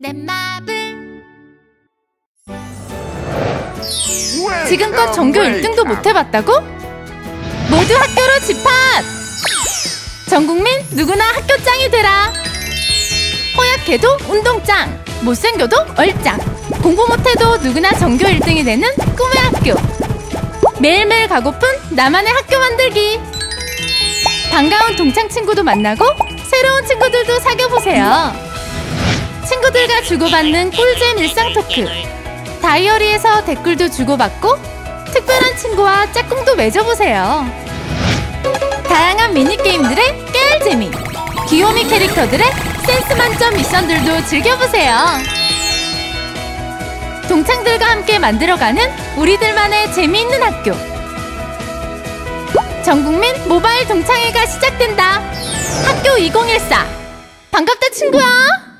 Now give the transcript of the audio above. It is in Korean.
넷마블 지금껏 전교 1등도 못 해봤다고? 모두 학교로 집합! 전국민 누구나 학교짱이 되라! 허약해도 운동짱, 못생겨도 얼짱, 공부 못해도 누구나 전교 1등이 되는 꿈의 학교! 매일매일 가고픈 나만의 학교 만들기! 반가운 동창 친구도 만나고 새로운 친구들도 사귀어보세요! 친구들과 주고받는 꿀잼 일상 토크! 다이어리에서 댓글도 주고받고 특별한 친구와 짝꿍도 맺어보세요. 다양한 미니게임들의 깨알 재미 귀요미 캐릭터들의 센스 만점 미션들도 즐겨보세요. 동창들과 함께 만들어가는 우리들만의 재미있는 학교 전국민 모바일 동창회가 시작된다. 학교 2014 반갑다 친구야.